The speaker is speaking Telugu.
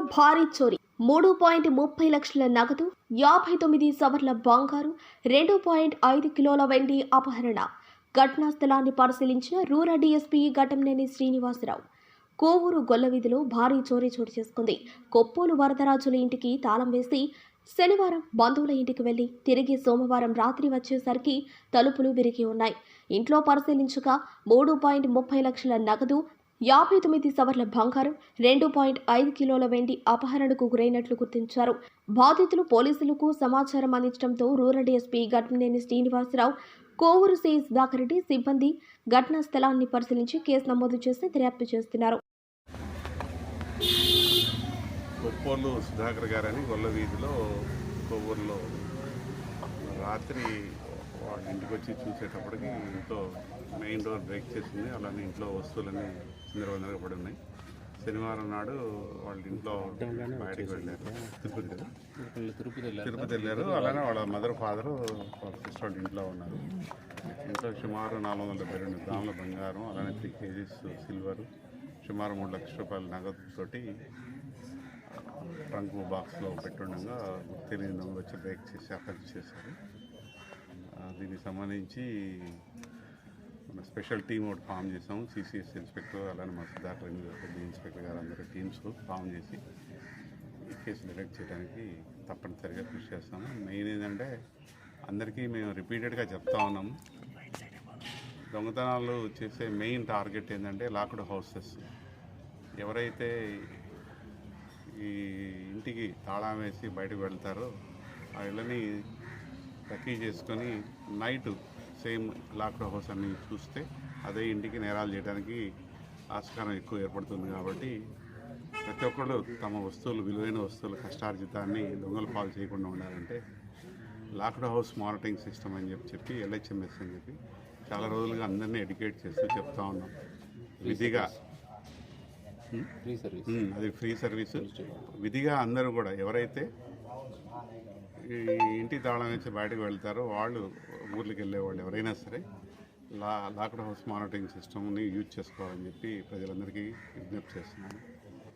భారీ చోరీ. మూడు పాయింట్ ముప్పై లక్షల నగదు యాభై తొమ్మిది సవర్ల బంగారు రెండు పాయింట్ ఐదు కిలోల వెండి అపహరణ. ఘటనా స్థలాన్ని పరిశీలించిన రూరల్ డీఎస్పీ ఘటంనేని శ్రీనివాసరావు. కోవూరు గొల్లవీధిలో భారీ చోరీ చోటు చేసుకుంది. కొప్పోలు వరదరాజుల ఇంటికి తాళం వేసి శనివారం బంధువుల ఇంటికి వెళ్ళి తిరిగి సోమవారం రాత్రి వచ్చేసరికి తలుపులు విరిగి ఉన్నాయి. ఇంట్లో పరిశీలించగా మూడు పాయింట్ ముప్పై లక్షల నగదు యాభై తొమ్మిది సవర్ల బంగారం రెండు పాయింట్ ఐదు కిలోల వెండి అపహరణకు గురైనట్లు గుర్తించారు. బాధితులు పోలీసులకు సమాచారం అందించడంతో rural DSP Gatneni Srinivasarao Kovur CI Sudhakar సిబ్బంది ఘటనా స్థలాన్ని పరిశీలించి కేసు నమోదు చేసి దర్యాప్తు చేస్తున్నారు. సుధాకర్ గారని గొల్ల వీధిలో కొవ్వూరులో రాత్రి వాళ్ళ ఇంటికి వచ్చి చూసేటప్పటికి ఇంట్లో మెయిన్ డోర్ బ్రేక్ చేసింది. అలానే ఇంట్లో వస్తువులన్నీ చిందరవందరగా పడి ఉన్నాయి. శనివారం నాడు వాళ్ళ ఇంట్లో బయటకు వెళ్ళారు. తిరుపతి కదా? తిరుపతి వెళ్ళారు. తిరుపతి వెళ్ళారు. అలానే వాళ్ళ మదర్ ఫాదర్ వాళ్ళ సిస్టర్ వాళ్ళ ఇంట్లో ఉన్నారు. ఇంట్లో సుమారు నాలుగు వందల డెబ్బై రెండు గ్రాముల బంగారం అలానే త్రీ కేజీస్ సిల్వర్ సుమారు మూడు లక్షల రూపాయల నగదుతోటి ట్రంక్ బాక్స్లో పెట్టుండగా తెలియని వచ్చి బ్రేక్ చేసి అఫెక్ట్ చేశారు. దీనికి సంబంధించి మన స్పెషల్ టీమ్ ఒకటి ఫామ్ చేసాము సిసిఎస్ ఇన్స్పెక్టర్ అలానే మా సుధాకర్ పెద్ద ఇన్స్పెక్టర్ గారు అందరూ టీమ్స్ ఫామ్ చేసి ఈ కేసు డిటెక్ట్ చేయడానికి తప్పనిసరిగా కృషి చేస్తాము. మెయిన్ ఏంటంటే అందరికీ మేము రిపీటెడ్గా చెప్తా ఉన్నాము దొంగతనాలు చేసే మెయిన్ టార్గెట్ ఏంటంటే లాక్డ్ హౌసెస్. ఎవరైతే ఈ ఇంటికి తాళం వేసి బయటకు వెళ్తారో ఆ ఇళ్ళని రకీ చేసుకొని నైట్ సేమ్ లాక్డ్ హౌస్ అన్ని చూస్తే అదే ఇంటికి నేరాలు చేయడానికి ఆస్కారం ఎక్కువ ఏర్పడుతుంది కాబట్టి ప్రతి ఒక్కళ్ళు తమ వస్తువులు విలువైన వస్తువులు కష్టార్జితాన్ని దొంగలు పాలు చేయకుండా ఉండాలంటే లాక్డ్ హౌస్ మానిటరింగ్ సిస్టమ్ అని చెప్పి చెప్పి ఎల్హెచ్ఎంఎస్ అని చెప్పి చాలా రోజులుగా అందరినీ ఎడ్యుకేట్ చేస్తూ చెప్తా ఉన్నాం. విధిగా ఫ్రీ సర్వీస్. ఉమ్, అది ఫ్రీ సర్వీస్. విధిగా అందరూ కూడా ఎవరైతే ఇంటి తాళం నుంచి బయటకు వెళ్తారో. వాళ్ళు ఊర్లకు వెళ్ళేవాళ్ళు ఎవరైనా సరే. లా లాక్డ్ హౌస్ మానిటరింగ్ సిస్టమ్ని యూజ్ చేసుకోవాలని చెప్పి ప్రజలందరికీ విజ్ఞప్తి చేస్తున్నాను.